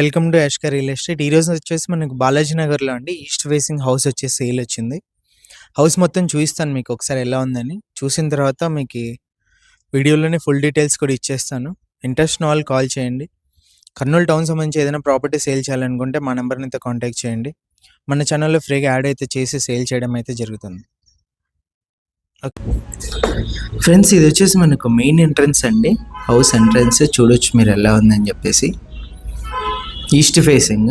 Welcome to Yashka real estate. ఈరోజు వచ్చేసి మనకు బాలాజీ నగర్‌లో అండి ఈస్ట్ ఫేసింగ్ హౌస్ వచ్చేసి సేల్ వచ్చింది. హౌస్ మొత్తం చూపిస్తాను మీకు ఒకసారి ఎలా ఉందని. చూసిన తర్వాత మీకు వీడియోలోనే ఫుల్ డీటెయిల్స్ కూడా ఇచ్చేస్తాను. ఇంట్రెస్ట్ వాళ్ళు కాల్ చేయండి. కర్నూలు టౌన్ సంబంధించి ఏదైనా ప్రాపర్టీ సేల్ చేయాలనుకుంటే మా నెంబర్‌ని అయితే కాంటాక్ట్ చేయండి. మన ఛానల్‌లో ఫ్రీగా యాడ్ అయితే చేసి సేల్ చేయడం అయితే జరుగుతుంది. ఫ్రెండ్స్ ఇది వచ్చేసి మనకు మెయిన్ ఎంట్రన్స్ అండి. హౌస్ ఎంట్రన్స్ చూడొచ్చు మీరు ఎలా ఉందని చెప్పేసి. East facing.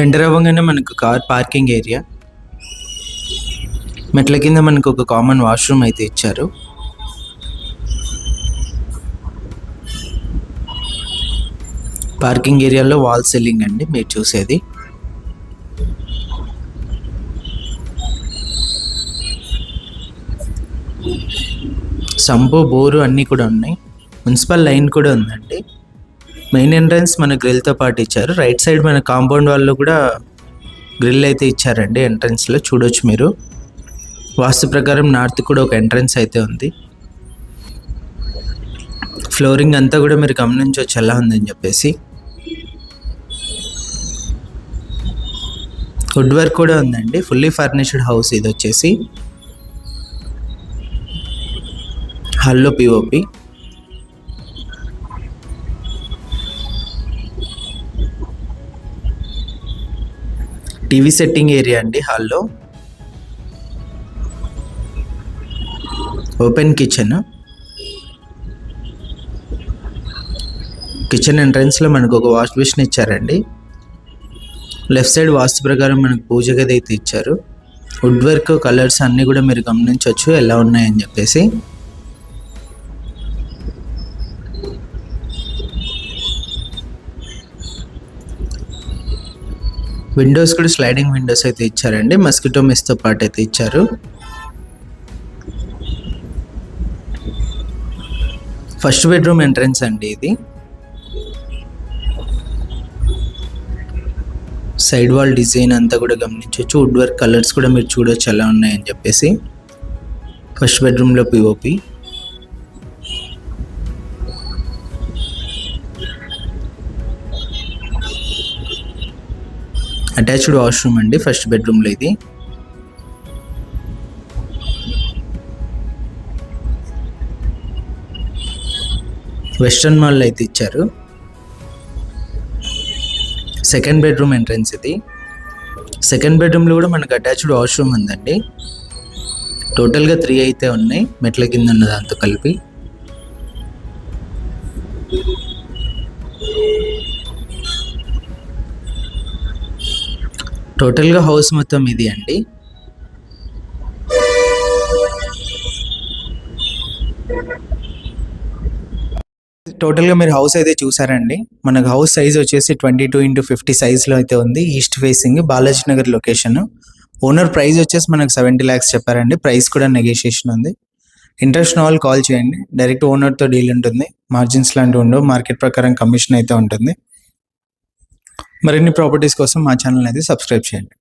ఎంటర్ అవ్వగానే మనకు కార్ పార్కింగ్ ఏరియా. మెట్ల కింద మనకు ఒక కామన్ వాష్రూమ్ అయితే ఇచ్చారు. పార్కింగ్ ఏరియాలో వాల్ సీలింగ్ అండి మీరు చూసేది. సంపు, బోరు అన్నీ కూడా ఉన్నాయి. మున్సిపల్ లైన్ కూడా ఉందండి. మెయిన్ ఎంట్రన్స్ మన గ్రిల్‌తో పాటు ఇచ్చారు. రైట్ సైడ్ మన కాంపౌండ్ వాళ్ళు కూడా గ్రిల్ అయితే ఇచ్చారండి ఎంట్రన్స్‌లో చూడొచ్చు మీరు. వాస్తు ప్రకారం నార్త్ కూడా ఒక ఎంట్రన్స్ అయితే ఉంది. ఫ్లోరింగ్ అంతా కూడా మీరు గమనించవచ్చు ఎలా ఉందని చెప్పేసి. వుడ్ వర్క్ కూడా ఉందండి. ఫుల్లీ ఫర్నిష్డ్ హౌస్ ఇది వచ్చేసి. హాల్‌లో పిఓపి టీవీ సెట్టింగ్ ఏరియా అండి హాల్‌లో. Open kitchen. కిచెన్ ఎంట్రన్స్‌లో మనకు ఒక వాష్ బేసిన్ ఇచ్చారండి. లెఫ్ట్ సైడ్ వాస్తు ప్రకారం మనకు పూజ గది అయితే ఇచ్చారు. వుడ్ వర్క్, కలర్స్ అన్నీ కూడా మీరు గమనించవచ్చు ఎలా ఉన్నాయని చెప్పేసి. విండోస్ కూడా స్లైడింగ్ విండోస్ అయితే ఇచ్చారండి. మస్కిటో మెష్‌తో పాటు అయితే ఇచ్చారు. ఫస్ట్ బెడ్‌రూమ్ ఎంట్రన్స్ అండి ఇది. సైడ్ వాల్ డిజైన్ అంతా కూడా గమనించవచ్చు వుడ్ వర్క్ కలర్స్ కూడా మీరు చూడొచ్చు ఎలా ఉన్నాయని చెప్పేసి. ఫస్ట్ బెడ్‌రూమ్‌లో పిఓపి అటాచ్డ్ వాష్రూమ్ అండి ఫస్ట్ బెడ్‌రూమ్‌లో ఇది. వెస్ట్రన్ మాల్‌లో అయితే ఇచ్చారు. సెకండ్ బెడ్‌రూమ్ ఎంట్రన్స్ ఇది. సెకండ్ బెడ్‌రూమ్‌లో కూడా మనకు అటాచ్డ్ వాష్రూమ్ ఉందండి. టోటల్‌గా త్రీ అయితే ఉన్నాయి. మెట్ల కింద ఉన్న దాంతో కలిపి. టోటల్‌గా హౌస్ మొత్తం ఇది అండి. టోటల్‌గా మీరు హౌస్ అయితే చూసారండి. మనకు హౌస్ సైజ్ వచ్చేసి 22x50 సైజ్‌లో అయితే ఉంది. East facing Balaji Nagar location. Owner price వచ్చేసి మనకు 70 లాక్స్ చెప్పారండి. ప్రైస్ కూడా నెగోషియేషన్ ఉంది. ఇంట్రెస్ట్ ఉన్న వాళ్ళు కాల్ చేయండి. డైరెక్ట్ ఓనర్‌తో డీల్ ఉంటుంది. మార్జిన్స్ లాంటివి ఉండవు. మార్కెట్ ప్రకారం కమిషన్ అయితే ఉంటుంది. మరిన్ని ప్రాపర్టీస్ కోసం మా ఛానల్ అయితే సబ్స్క్రైబ్ చేయండి.